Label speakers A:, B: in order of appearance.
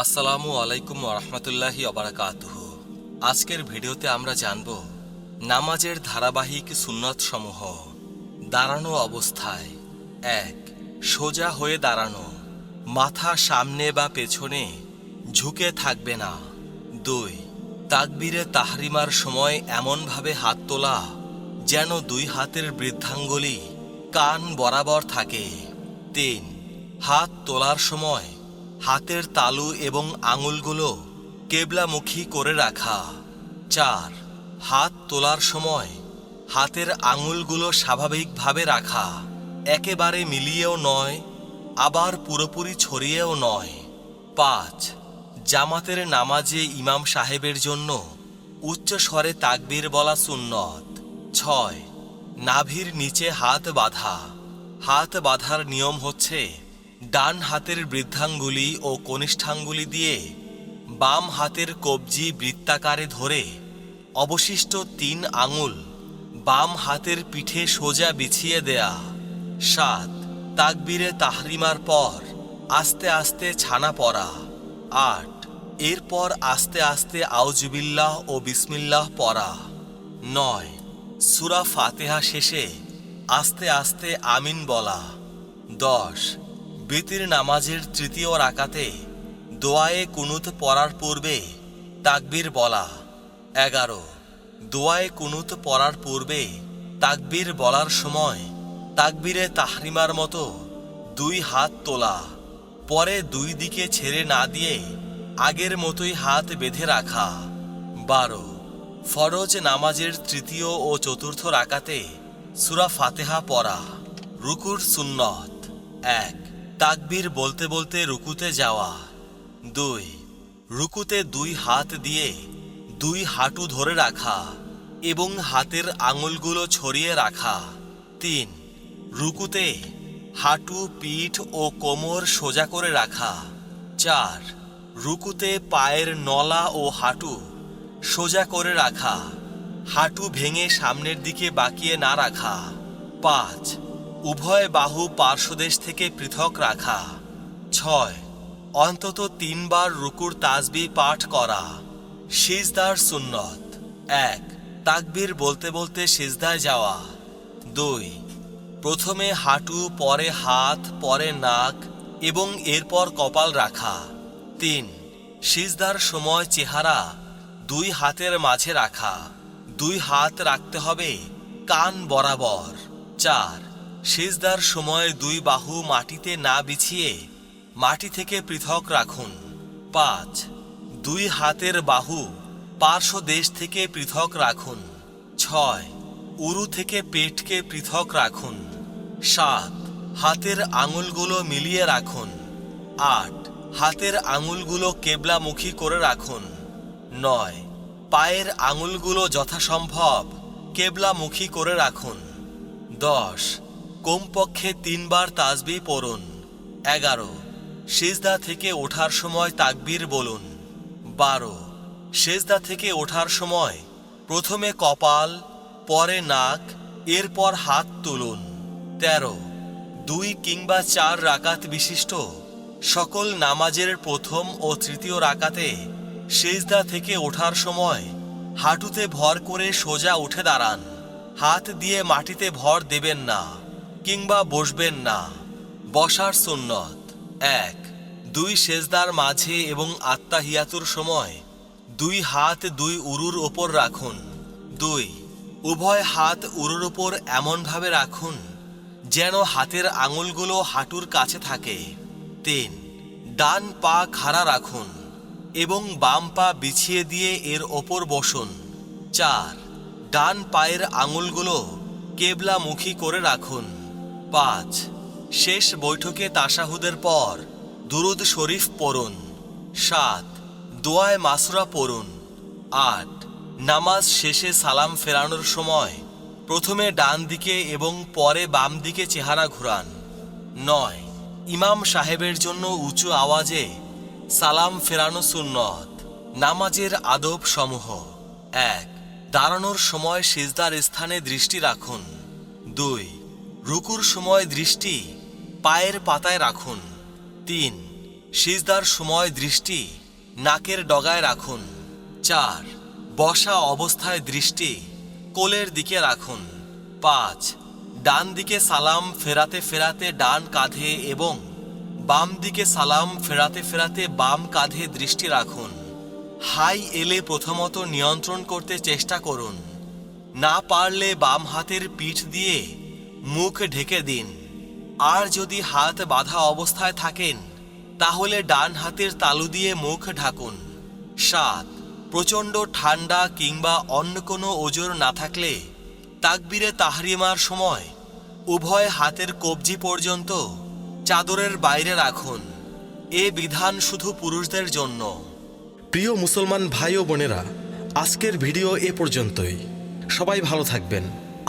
A: আসসালামু আলাইকুম রহমতুল্লাহি অবরাকাতুহ আজকের ভিডিওতে আমরা জানব নামাজের ধারাবাহিক সুন্নত সমূহ দাঁড়ানো অবস্থায়। এক, সোজা হয়ে দাঁড়ানো। মাথা সামনে বা পেছনে, ঝুঁকে থাকবে না। দুই, তাকবীরে তাহরিমার সময় এমনভাবে হাত তোলা, যেন দুই হাতের বৃদ্ধাঙ্গুলি কান বরাবর থাকে। তিন, হাত তোলার সময় হাতের তালু এবং আঙুলগুলো কেবলামুখী করে রাখা। চার, হাত তোলার সময় হাতের আঙুলগুলো স্বাভাবিকভাবে রাখা। একেবারে মিলিয়েও নয়, আবার পুরোপুরি ছড়িয়েও নয়। পাঁচ, জামাতের নামাজে ইমাম সাহেবের জন্য উচ্চ স্বরে তাকবীর বলা সুন্নত। ছয়, নাভির নিচে হাত বাঁধা। হাত বাঁধার নিয়ম হচ্ছে ডান হাতের বৃদ্ধাঙ্গুলি ও কনিষ্ঠাঙ্গুলি দিয়ে বাম হাতের কবজি বৃত্তাকারে ধরে অবশিষ্ট তিন আঙুল বাম হাতের পিঠে সোজা বিছিয়ে দেয়া। সাত, তাকবীরে তাহরিমার পর আস্তে আস্তে ছানা পড়া। আট, এরপর আস্তে আস্তে আউজুবিল্লাহ ও বিসমিল্লাহ পড়া। নয়, সুরা ফাতেহা শেষে আস্তে আস্তে আমিন বলা। দশ বিতির নামাজের তৃতীয় রাকাতে দোয়ায়ে কুনুত পড়ার পূর্বে তাকবীর বলা। এগারো। দোয়ায়ে কুনুত পড়ার পূর্বে তাকবীর বলার সময় তাকবীরে তাহরিমার মতো দুই হাত তোলা। পরে দুই দিকে ছেড়ে না দিয়ে আগের মতোই হাত বেঁধে রাখা। বারো। ফরজ নামাজের তৃতীয় ও চতুর্থ রাকাতে সুরা ফাতেহা পড়া। রুকুর সুন্নত। এক। তাকবীর বলতে বলতে রুকুতে যাওয়া। দুই, রুকুতে দুই হাত দিয়ে দুই হাঁটু ধরে রাখা এবং হাতের আঙুলগুলো ছড়িয়ে রাখা। তিন, রুকুতে হাঁটু, পিঠ ও কোমর সোজা করে রাখা। চার, রুকুতে পায়ের নলা ও হাঁটু সোজা করে রাখা। হাঁটু ভেঙে সামনের দিকে বাঁকিয়ে না রাখা। পাঁচ উভয় বাহু পার্শ্বদেশ থেকে পৃথক রাখা। ছয়। অন্তত তিনবার রুকুর তাসবি পাঠ করা। সিজদার সুন্নত। এক। তাকবীর বলতে বলতে সিজদায় যাওয়া। দুই। প্রথমে হাঁটু, পরে হাত, পরে নাক এবং এরপর কপাল রাখা। তিন। সিজদার সময় চেহারা দুই হাতের মাঝে রাখা। দুই হাত রাখতে হবে কান বরাবর। চার। সিজদার সময় দুই বাহু মাটিতে না বিছিয়ে মাটি থেকে পৃথক রাখুন। পাঁচ, দুই হাতের বাহু পার্শ্ব দেশ থেকে পৃথক রাখুন। ছয়, উরু থেকে পেটকে পৃথক রাখুন। সাত, হাতের আঙুলগুলো মিলিয়ে রাখুন। আট, হাতের আঙুলগুলো কেবলামুখী করে রাখুন। নয়, পায়ের আঙুলগুলো যথাসম্ভব কেবলামুখী করে রাখুন। দশ কমপক্ষে তিনবার তাজবি পড়ুন। এগারো, সেজদা থেকে ওঠার সময় তাকবীর বলুন। বারো, সেজদা থেকে ওঠার সময় প্রথমে কপাল, পরে নাক, এরপর হাত তুলুন। তেরো, দুই কিংবা চার রাকাত বিশিষ্ট সকল নামাজের প্রথম ও তৃতীয় রাকাতে সেজদা থেকে ওঠার সময় হাঁটুতে ভর করে সোজা উঠে দাঁড়ান। হাত দিয়ে মাটিতে ভর দেবেন না। কিংবা বসবেন না। বসার সুন্নত। এক, দুই সেজদার মাঝে এবং আত্মাহিয়াতুর সময় দুই হাত দুই উরুর ওপর রাখুন। দুই, উভয় হাত উরুর ওপর এমনভাবে রাখুন যেন হাতের আঙুলগুলো হাঁটুর কাছে থাকে। তিন, ডান পা খাড়া রাখুন এবং বাম পা বিছিয়ে দিয়ে এর ওপর বসুন। চার, ডান পায়ের আঙুলগুলো কেবলামুখী করে রাখুন। পাঁচ। শেষ বৈঠকে তাসাহুদের পর দুরুদ শরীফ পড়ুন। সাত। দোয়ায় মাসুরা পড়ুন। আট। নামাজ শেষে সালাম ফেরানোর সময় প্রথমে ডান দিকে এবং পরে বাম দিকে চেহারা ঘুরান। নয়। ইমাম সাহেবের জন্য উঁচু আওয়াজে সালাম ফেরানো সুন্নত, নামাজের আদব সমূহ। এক। দাঁড়ানোর সময় সিজদার স্থানে দৃষ্টি রাখুন। দুই। রুকুর সময় দৃষ্টি পায়ের পাতায় রাখুন। তিন, সিজদার সময় দৃষ্টি নাকের ডগায় রাখুন। চার, বসা অবস্থায় দৃষ্টি কোলের দিকে রাখুন। পাঁচ, ডান দিকে সালাম ফেরাতে ফেরাতে ডান কাঁধে এবং বাম দিকে সালাম ফেরাতে ফেরাতে বাম কাঁধে দৃষ্টি রাখুন। হাই এলে প্রথমত নিয়ন্ত্রণ করতে চেষ্টা করুন। না পারলে বাম হাতের পিঠ দিয়ে মুখ ঢেকে দিন। আর যদি হাত বাঁধা অবস্থায় থাকেন, তাহলে ডান হাতের তালু দিয়ে মুখ ঢাকুন। সাত, প্রচণ্ড ঠান্ডা কিংবা অন্য কোনো ওজোর না থাকলে তাকবিরে তাহরিমার সময় উভয় হাতের কবজি পর্যন্ত চাদরের বাইরে রাখুন। এ বিধান শুধু পুরুষদের জন্য।
B: প্রিয় মুসলমান ভাই ও বোনেরা, আজকের ভিডিও এ পর্যন্তই। সবাই ভালো থাকবেন।